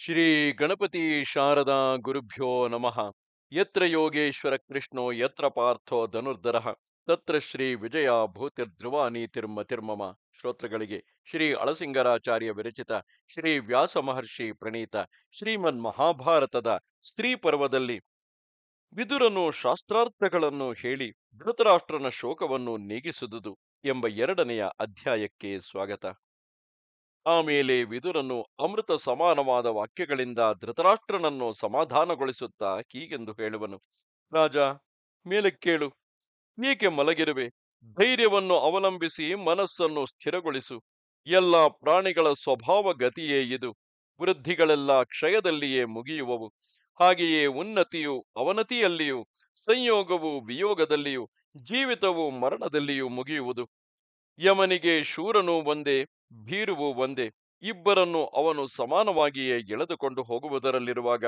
ಶ್ರೀ ಗಣಪತಿ ಶಾರದಾ ಗುರುಭ್ಯೋ ನಮಃ. ಯತ್ರ ಯೋಗೇಶ್ವರ ಕೃಷ್ಣೋ ಯತ್ರ ಪಾರ್ಥೋ ಧನುರ್ಧರ. ತತ್ರ ಶ್ರೀ ವಿಜಯ ಭೂತಿರ್ಧ್ರುವ ನೀತಿರ್ಮತಿರ್ಮಮ ಶ್ರೋತೃಗಳಿಗೆ ಶ್ರೀ ಅಳಸಿಂಗರಾಚಾರ್ಯ ವಿರಚಿತ ಶ್ರೀ ವ್ಯಾಸ ಮಹರ್ಷಿ ಪ್ರಣೀತ ಶ್ರೀಮನ್ ಮಹಾಭಾರತದ ಸ್ತ್ರೀ ಪರ್ವದಲ್ಲಿ ವಿದುರನು ಶಾಸ್ತ್ರಾರ್ಥಗಳನ್ನು ಹೇಳಿ ಧೃತರಾಷ್ಟ್ರನ ಶೋಕವನ್ನು ನೀಗಿಸುದುದು ಎಂಬ ಎರಡನೆಯ ಅಧ್ಯಾಯಕ್ಕೆ ಸ್ವಾಗತ. ಆಮೇಲೆ ವಿದುರನು ಅಮೃತ ಸಮಾನವಾದ ವಾಕ್ಯಗಳಿಂದ ಧೃತರಾಷ್ಟ್ರನನ್ನು ಸಮಾಧಾನಗೊಳಿಸುತ್ತಾ ಹೀಗೆಂದು ಹೇಳುವನು. ರಾಜ, ಮೇಲೆ ಕೇಳು. ಏಕೆ ಮಲಗಿರುವೆ? ಧೈರ್ಯವನ್ನು ಅವಲಂಬಿಸಿ ಮನಸ್ಸನ್ನು ಸ್ಥಿರಗೊಳಿಸು. ಎಲ್ಲ ಪ್ರಾಣಿಗಳ ಸ್ವಭಾವ ಗತಿಯೇ ಇದು. ವೃದ್ಧಿಗಳೆಲ್ಲ ಕ್ಷಯದಲ್ಲಿಯೇ ಮುಗಿಯುವವು. ಹಾಗೆಯೇ ಉನ್ನತಿಯು ಅವನತಿಯಲ್ಲಿಯೂ, ಸಂಯೋಗವು ವಿಯೋಗದಲ್ಲಿಯೂ, ಜೀವಿತವು ಮರಣದಲ್ಲಿಯೂ ಮುಗಿಯುವುದು. ಯಮನಿಗೆ ಶೂರನು ಒಂದೇ. ಭೀರುವು ಒಂದೇ. ಇಬ್ಬರನ್ನು ಅವನು ಸಮಾನವಾಗಿಯೇ ಎಳೆದುಕೊಂಡು ಹೋಗುವುದರಲ್ಲಿರುವಾಗ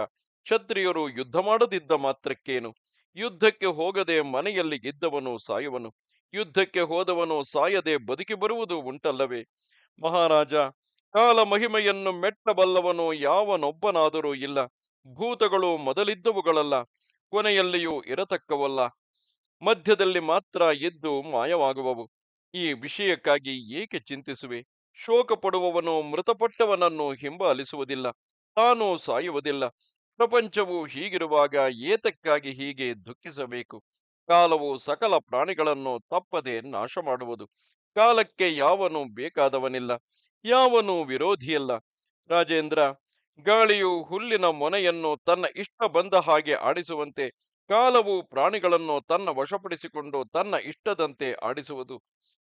ಕ್ಷತ್ರಿಯರು ಯುದ್ಧ ಮಾಡದಿದ್ದ ಮಾತ್ರಕ್ಕೇನು? ಯುದ್ಧಕ್ಕೆ ಹೋಗದೆ ಮನೆಯಲ್ಲಿ ಇದ್ದವನು ಸಾಯುವನು. ಯುದ್ಧಕ್ಕೆ ಹೋದವನು ಸಾಯದೆ ಬದುಕಿ ಬರುವುದು ಉಂಟಲ್ಲವೇ? ಮಹಾರಾಜ, ಕಾಲ ಮಹಿಮೆಯನ್ನು ಮೆಟ್ಟಬಲ್ಲವನು ಯಾವನೊಬ್ಬನಾದರೂ ಇಲ್ಲ. ಭೂತಗಳು ಮೊದಲಿದ್ದವುಗಳಲ್ಲ. ಕೊನೆಯಲ್ಲಿಯೂ ಇರತಕ್ಕವಲ್ಲ. ಮಧ್ಯದಲ್ಲಿ ಮಾತ್ರ ಇದ್ದು ಮಾಯವಾಗುವವು. ಈ ವಿಷಯಕ್ಕಾಗಿ ಏಕೆ ಚಿಂತಿಸುವೆ? ಶೋಕ ಪಡುವವನು ಮೃತಪಟ್ಟವನನ್ನು ಹಿಂಬಾಲಿಸುವುದಿಲ್ಲ, ತಾನು ಸಾಯುವುದಿಲ್ಲ. ಪ್ರಪಂಚವು ಹೀಗಿರುವಾಗ ಏತಕ್ಕಾಗಿ ಹೀಗೆ ದುಃಖಿಸಬೇಕು? ಕಾಲವು ಸಕಲ ಪ್ರಾಣಿಗಳನ್ನು ತಪ್ಪದೆ ನಾಶ ಮಾಡುವುದು ಕಾಲಕ್ಕೆ ಯಾವನು ಬೇಕಾದವನಿಲ್ಲ, ಯಾವನು ವಿರೋಧಿಯಲ್ಲ. ರಾಜೇಂದ್ರ, ಗಾಳಿಯು ಹುಲ್ಲಿನ ಮೊನೆಯನ್ನು ತನ್ನ ಇಷ್ಟ ಬಂದ ಹಾಗೆ ಆಡಿಸುವಂತೆ, ಕಾಲವು ಪ್ರಾಣಿಗಳನ್ನು ತನ್ನ ವಶಪಡಿಸಿಕೊಂಡು ತನ್ನ ಇಷ್ಟದಂತೆ ಆಡಿಸುವುದು.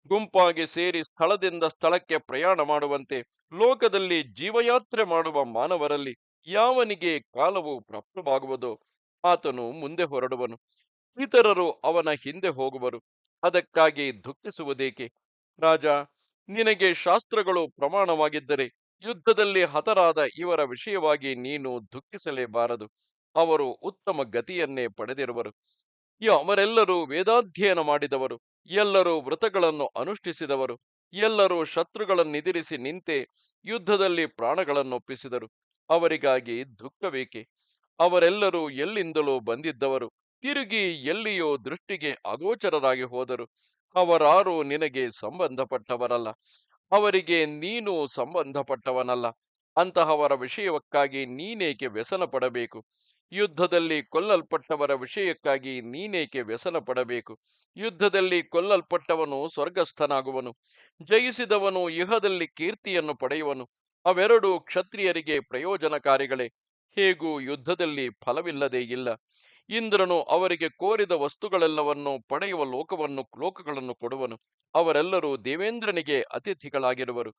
ಗುಂಪಾಗಿ ಸೇರಿ ಸ್ಥಳದಿಂದ ಸ್ಥಳಕ್ಕೆ ಪ್ರಯಾಣ ಮಾಡುವಂತೆ ಲೋಕದಲ್ಲಿ ಜೀವಯಾತ್ರೆ ಮಾಡುವ ಮಾನವರಲ್ಲಿ ಯಾವನಿಗೆ ಕಾಲವು ಪ್ರಾಪ್ತವಾಗುವುದೋ ಆತನು ಮುಂದೆ ಹೊರಡುವನು. ಇತರರು ಅವನ ಹಿಂದೆ ಹೋಗುವರು. ಅದಕ್ಕಾಗಿ ದುಃಖಿಸುವುದೇಕೆ? ರಾಜ, ನಿನಗೆ ಶಾಸ್ತ್ರಗಳು ಪ್ರಮಾಣವಾಗಿದ್ದರೆ ಯುದ್ಧದಲ್ಲಿ ಹತರಾದ ಇವರ ವಿಷಯವಾಗಿ ನೀನು ದುಃಖಿಸಲೇಬಾರದು. ಅವರು ಉತ್ತಮ ಗತಿಯನ್ನೇ ಪಡೆದಿರುವರು. ಅವರೆಲ್ಲರೂ ವೇದಾಧ್ಯಯನ ಮಾಡಿದವರು. ಎಲ್ಲರೂ ವ್ರತಗಳನ್ನು ಅನುಷ್ಠಿಸಿದವರು. ಎಲ್ಲರೂ ಶತ್ರುಗಳನ್ನೆದಿರಿಸಿ ನಿಂತೆ ಯುದ್ಧದಲ್ಲಿ ಪ್ರಾಣಗಳನ್ನೊಪ್ಪಿಸಿದರು. ಅವರಿಗಾಗಿ ದುಃಖವೇಕೆ? ಅವರೆಲ್ಲರೂ ಎಲ್ಲಿಂದಲೂ ಬಂದಿದ್ದವರು. ತಿರುಗಿ ಎಲ್ಲಿಯೋ ದೃಷ್ಟಿಗೆ ಅಗೋಚರರಾಗಿ ಹೋದರು. ಅವರಾರು ನಿನಗೆ ಸಂಬಂಧಪಟ್ಟವರಲ್ಲ. ಅವರಿಗೆ ನೀನು ಸಂಬಂಧಪಟ್ಟವನಲ್ಲ. ಅಂತಹವರ ವಿಷಯಕ್ಕಾಗಿ ನೀನೇಕೆ ವ್ಯಸನ ಪಡಬೇಕು ಯುದ್ಧದಲ್ಲಿ ಕೊಲ್ಲಲ್ಪಟ್ಟವರ ವಿಷಯಕ್ಕಾಗಿ ನೀನೇಕೆ ವ್ಯಸನ ಪಡಬೇಕು? ಯುದ್ಧದಲ್ಲಿ ಕೊಲ್ಲಲ್ಪಟ್ಟವನು ಸ್ವರ್ಗಸ್ಥನಾಗುವನು. ಜಯಿಸಿದವನು ಇಹದಲ್ಲಿ ಕೀರ್ತಿಯನ್ನು ಪಡೆಯುವನು. ಅವೆರಡೂ ಕ್ಷತ್ರಿಯರಿಗೆ ಪ್ರಯೋಜನಕಾರಿಗಳೇ. ಹೇಗೂ ಯುದ್ಧದಲ್ಲಿ ಫಲವಿಲ್ಲದೇ ಇಲ್ಲ. ಇಂದ್ರನು ಅವರಿಗೆ ಕೋರಿದ ವಸ್ತುಗಳೆಲ್ಲವನ್ನು ಪಡೆಯುವ ಲೋಕವನ್ನು, ಲೋಕಗಳನ್ನು ಕೊಡುವನು. ಅವರೆಲ್ಲರೂ ದೇವೇಂದ್ರನಿಗೆ ಅತಿಥಿಗಳಾಗಿರುವರು.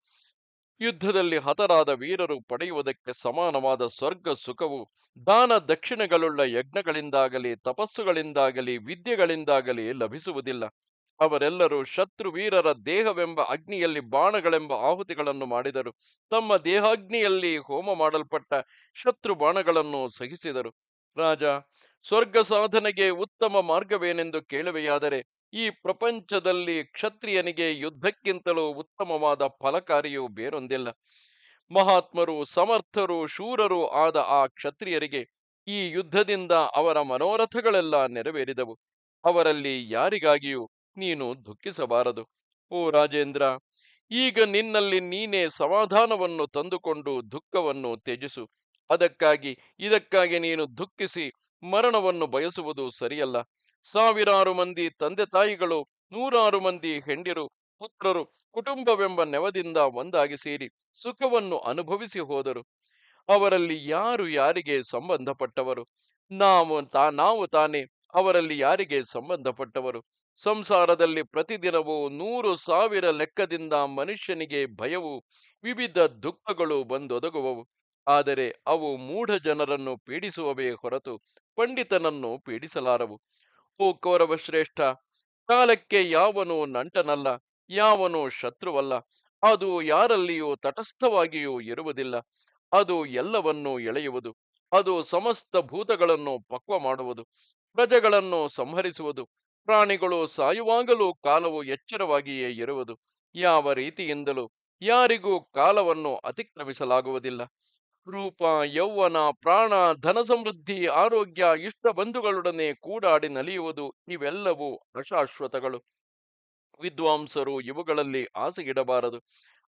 ಯುದ್ಧದಲ್ಲಿ ಹತರಾದ ವೀರರು ಪಡೆಯುವುದಕ್ಕೆ ಸಮಾನವಾದ ಸ್ವರ್ಗ ಸುಖವು, ದಾನ ದಕ್ಷಿಣಗಳುಳ್ಳ ಯಜ್ಞಗಳಿಂದಾಗಲಿ, ತಪಸ್ಸುಗಳಿಂದಾಗಲಿ, ವಿದ್ಯೆಗಳಿಂದಾಗಲಿ ಲಭಿಸುವುದಿಲ್ಲ. ಅವರೆಲ್ಲರೂ ಶತ್ರು ವೀರರ ದೇಹವೆಂಬ ಅಗ್ನಿಯಲ್ಲಿ ಬಾಣಗಳೆಂಬ ಆಹುತಿಗಳನ್ನು ಮಾಡಿದರು. ತಮ್ಮ ದೇಹಾಗ್ನಿಯಲ್ಲಿ ಹೋಮ ಮಾಡಲ್ಪಟ್ಟ ಶತ್ರು ಬಾಣಗಳನ್ನು ಸಹಿಸಿದರು. ರಾಜ ಸ್ವರ್ಗ ಸಾಧನೆಗೆ ಉತ್ತಮ ಮಾರ್ಗವೇನೆಂದು ಕೇಳುವೆಯಾದರೆ, ಈ ಪ್ರಪಂಚದಲ್ಲಿ ಕ್ಷತ್ರಿಯನಿಗೆ ಯುದ್ಧಕ್ಕಿಂತಲೂ ಉತ್ತಮವಾದ ಫಲಕಾರಿಯು ಬೇರೊಂದಿಲ್ಲ. ಮಹಾತ್ಮರು, ಸಮರ್ಥರು, ಶೂರರು ಆದ ಆ ಕ್ಷತ್ರಿಯರಿಗೆ ಈ ಯುದ್ಧದಿಂದ ಅವರ ಮನೋರಥಗಳೆಲ್ಲ ನೆರವೇರಿದವು. ಅವರಲ್ಲಿ ಯಾರಿಗಾಗಿಯೂ ನೀನು ದುಃಖಿಸಬಾರದು. ಓ ರಾಜೇಂದ್ರ, ಈಗ ನಿನ್ನಲ್ಲಿ ನೀನೇ ಸಮಾಧಾನವನ್ನು ತಂದುಕೊಂಡು ದುಃಖವನ್ನು ತ್ಯಜಿಸು. ಅದಕ್ಕಾಗಿ, ಇದಕ್ಕಾಗಿ ನೀನು ದುಃಖಿಸಿ, ಮರಣವನ್ನು ಬಯಸುವುದು ಸರಿಯಲ್ಲ. ಸಾವಿರಾರು ಮಂದಿ ತಂದೆ ತಾಯಿಗಳು ನೂರಾರು ಮಂದಿ ಹೆಂಡಿರು, ಪುತ್ರರು, ಕುಟುಂಬವೆಂಬ ನೆವದಿಂದ ಒಂದಾಗಿ ಸೇರಿ ಸುಖವನ್ನು ಅನುಭವಿಸಿ ಹೋದರು. ಅವರಲ್ಲಿ ಯಾರು ಯಾರಿಗೆ ಸಂಬಂಧಪಟ್ಟವರು? ನಾವು ತಾ, ನಾವು ತಾನೇ ಅವರಲ್ಲಿ ಯಾರಿಗೆ ಸಂಬಂಧಪಟ್ಟವರು? ಸಂಸಾರದಲ್ಲಿ ಪ್ರತಿದಿನವೂ ನೂರು ಸಾವಿರ ಲೆಕ್ಕದಿಂದ ಮನುಷ್ಯನಿಗೆ ಭಯವು, ವಿವಿಧ ದುಃಖಗಳು ಬಂದೊದಗುವವು. ಆದರೆ ಅವು ಮೂಢ ಜನರನ್ನು ಪೀಡಿಸುವವೇ ಹೊರತು ಪಂಡಿತನನ್ನು ಪೀಡಿಸಲಾರವು. ಓ ಕೌರವ ಶ್ರೇಷ್ಠ, ಕಾಲಕ್ಕೆ ಯಾವನು ನಂಟನಲ್ಲ, ಯಾವನು ಶತ್ರುವಲ್ಲ, ಅದು ಯಾರಲ್ಲಿಯೂ ತಟಸ್ಥವಾಗಿಯೂ ಇರುವುದಿಲ್ಲ, ಅದು ಎಲ್ಲವನ್ನೂ ಎಳೆಯುವುದು, ಅದು ಸಮಸ್ತ ಭೂತಗಳನ್ನು ಪಕ್ವ ಮಾಡುವುದು, ಪ್ರಜೆಗಳನ್ನು ಸಂಹರಿಸುವುದು, ಪ್ರಾಣಿಗಳು ಸಾಯುವಾಗಲೂ ಕಾಲವು ಎಚ್ಚರವಾಗಿಯೇ ಇರುವುದು, ಯಾವ ರೀತಿಯಿಂದಲೂ ಯಾರಿಗೂ ಕಾಲವನ್ನು ಅತಿಕ್ರಮಿಸಲಾಗುವುದಿಲ್ಲ. ರೂಪ, ಯೌವನ, ಪ್ರಾಣ, ಧನ ಸಮೃದ್ಧಿ, ಆರೋಗ್ಯ, ಇಷ್ಟ ಬಂಧುಗಳೊಡನೆ ಕೂಡಾಡಿ ನಲಿಯುವುದು ಇವೆಲ್ಲವೂ ಅಶಾಶ್ವತಗಳು. ವಿದ್ವಾಂಸರು ಇವುಗಳಲ್ಲಿ ಆಸೆಗಿಡಬಾರದು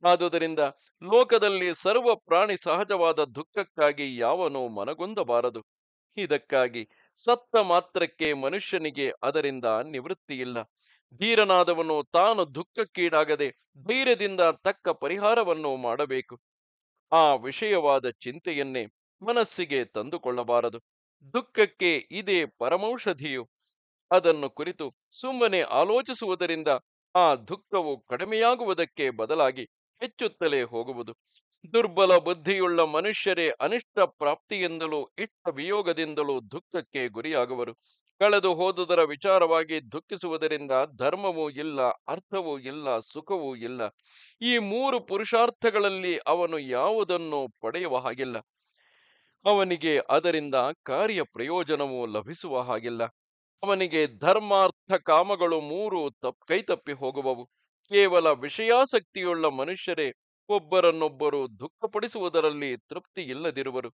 ಆದುದರಿಂದ ಲೋಕದಲ್ಲಿ ಸರ್ವ ಪ್ರಾಣಿ ಸಹಜವಾದ ದುಃಖಕ್ಕಾಗಿ ಯಾವನೋ ಮನಗೊಂದಬಾರದು. ಇದಕ್ಕಾಗಿ ಸತ್ತ ಮಾತ್ರಕ್ಕೆ ಮನುಷ್ಯನಿಗೆ ಅದರಿಂದ ನಿವೃತ್ತಿಯಿಲ್ಲ. ಧೀರನಾದವನು ತಾನು ದುಃಖಕ್ಕೀಡಾಗದೆ ಧೈರ್ಯದಿಂದ ತಕ್ಕ ಪರಿಹಾರವನ್ನು ಮಾಡಬೇಕು. ಆ ವಿಷಯವಾದ ಚಿಂತೆಯನ್ನೇ ಮನಸ್ಸಿಗೆ ತಂದುಕೊಳ್ಳಬಾರದು. ದುಃಖಕ್ಕೆ ಇದೇ ಪರಮೌಷಧಿಯು. ಅದನ್ನು ಕುರಿತು ಸುಮ್ಮನೆ ಆಲೋಚಿಸುವುದರಿಂದ ಆ ದುಃಖವು ಕಡಿಮೆಯಾಗುವುದಕ್ಕೆ ಬದಲಾಗಿ ಹೆಚ್ಚುತ್ತಲೇ ಹೋಗುವುದು. ದುರ್ಬಲ ಬುದ್ಧಿಯುಳ್ಳ ಮನುಷ್ಯರೇ ಅನಿಷ್ಟ ಪ್ರಾಪ್ತಿಯಿಂದಲೂ ಇಷ್ಟ ವಿಯೋಗದಿಂದಲೂ ದುಃಖಕ್ಕೆ ಗುರಿಯಾಗುವರು. ಕಳೆದು ಹೋದುದರ ವಿಚಾರವಾಗಿ ದುಃಖಿಸುವುದರಿಂದ ಧರ್ಮವೂ ಇಲ್ಲ, ಅರ್ಥವೂ ಇಲ್ಲ, ಸುಖವೂ ಇಲ್ಲ. ಈ ಮೂರು ಪುರುಷಾರ್ಥಗಳಲ್ಲಿ ಅವನು ಯಾವುದನ್ನು ಪಡೆಯುವ ಹಾಗಿಲ್ಲ. ಅವನಿಗೆ ಅದರಿಂದ ಕಾರ್ಯ ಪ್ರಯೋಜನವೂ ಲಭಿಸುವ ಹಾಗಿಲ್ಲ. ಅವನಿಗೆ ಧರ್ಮಾರ್ಥ ಕಾಮಗಳು ಮೂರು ತಪ್, ಕೈತಪ್ಪಿ ಹೋಗುವವು. ಕೇವಲ ವಿಷಯಾಸಕ್ತಿಯುಳ್ಳ ಮನುಷ್ಯರೇ ಒಬ್ಬರನ್ನೊಬ್ಬರು ದುಃಖಪಡಿಸುವುದರಲ್ಲಿ ತೃಪ್ತಿ ಇಲ್ಲದಿರುವರು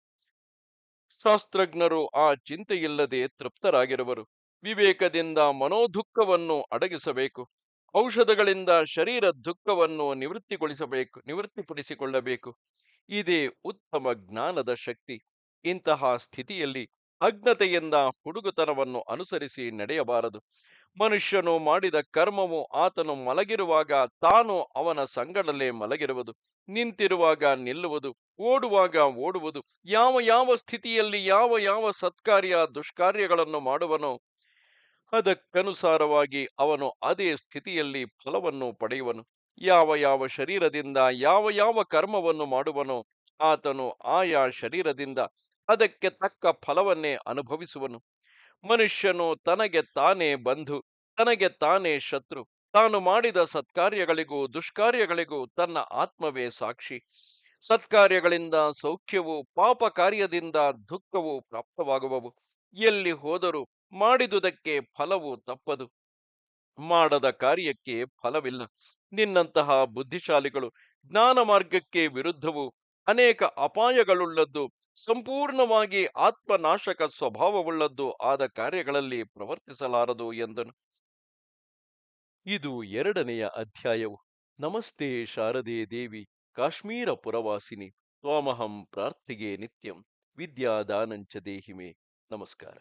ಶಾಸ್ತ್ರಜ್ಞರು ಆ ಚಿಂತೆಯಿಲ್ಲದೆ ತೃಪ್ತರಾಗಿರುವರು. ವಿವೇಕದಿಂದ ಮನೋದುಃಖವನ್ನು ಅಡಗಿಸಬೇಕು. ಔಷಧಗಳಿಂದ ಶರೀರ ದುಃಖವನ್ನು ನಿವೃತ್ತಿಗೊಳಿಸಬೇಕು, ನಿವೃತ್ತಿಪಡಿಸಿಕೊಳ್ಳಬೇಕು. ಇದೇ ಉತ್ತಮ ಜ್ಞಾನದ ಶಕ್ತಿ. ಇಂತಹ ಸ್ಥಿತಿಯಲ್ಲಿ ಅಜ್ಞತೆಯಿಂದ ಹುಡುಗುತನವನ್ನು ಅನುಸರಿಸಿ ನಡೆಯಬಾರದು. ಮನುಷ್ಯನು ಮಾಡಿದ ಕರ್ಮವು ಆತನು ಮಲಗಿರುವಾಗ ತಾನು ಅವನ ಸಂಗಡಲೇ ಮಲಗಿರುವುದು, ನಿಂತಿರುವಾಗ ನಿಲ್ಲುವುದು, ಓಡುವಾಗ ಓಡುವುದು, ಯಾವ ಯಾವ ಸ್ಥಿತಿಯಲ್ಲಿ ಯಾವ ಯಾವ ಸತ್ಕಾರ್ಯ, ದುಷ್ಕಾರ್ಯಗಳನ್ನು ಮಾಡುವನೋ ಅದಕ್ಕನುಸಾರವಾಗಿ ಅವನು ಅದೇ ಸ್ಥಿತಿಯಲ್ಲಿ ಫಲವನ್ನು ಪಡೆಯುವನು. ಯಾವ ಯಾವ ಶರೀರದಿಂದ ಯಾವ ಯಾವ ಕರ್ಮವನ್ನು ಮಾಡುವನೋ ಆತನು ಆಯಾ ಶರೀರದಿಂದ ಅದಕ್ಕೆ ತಕ್ಕ ಫಲವನ್ನೇ ಅನುಭವಿಸುವನು. ಮನುಷ್ಯನು ತನಗೆ ತಾನೇ ಬಂಧು, ತನಗೆ ತಾನೇ ಶತ್ರು. ತಾನು ಮಾಡಿದ ಸತ್ಕಾರ್ಯಗಳಿಗೂ, ದುಷ್ಕಾರ್ಯಗಳಿಗೂ ತನ್ನ ಆತ್ಮವೇ ಸಾಕ್ಷಿ. ಸತ್ಕಾರ್ಯಗಳಿಂದ ಸೌಖ್ಯವು, ಪಾಪ ಕಾರ್ಯದಿಂದ ದುಃಖವು ಪ್ರಾಪ್ತವಾಗುವವು. ಎಲ್ಲಿ ಹೋದರೂ ಮಾಡಿದುದಕ್ಕೆ ಫಲವು ತಪ್ಪದು. ಮಾಡದ ಕಾರ್ಯಕ್ಕೆ ಫಲವಿಲ್ಲ. ನಿನ್ನಂತಹ ಬುದ್ಧಿಶಾಲಿಗಳು ಜ್ಞಾನ ಮಾರ್ಗಕ್ಕೆ ವಿರುದ್ಧವು ಅನೇಕ ಅಪಾಯಗಳುಳ್ಳದ್ದು, ಸಂಪೂರ್ಣವಾಗಿ ಆತ್ಮನಾಶಕ ಸ್ವಭಾವವುಳ್ಳದ್ದು ಆದ ಕಾರ್ಯಗಳಲ್ಲಿ ಪ್ರವರ್ತಿಸಲಾರದು ಎಂದನು. ಇದು ಎರಡನೆಯ ಅಧ್ಯಾಯವು. ನಮಸ್ತೆ ಶಾರದೆ ದೇವಿ ಕಾಶ್ಮೀರ ಪುರವಾಸಿನಿ ತ್ವಾಮಹಂ ಪ್ರಾರ್ಥಿಗೆ ನಿತ್ಯಂ, ವಿದ್ಯಾದಾನಂಚ ದೇಹಿಮೆ. ನಮಸ್ಕಾರ.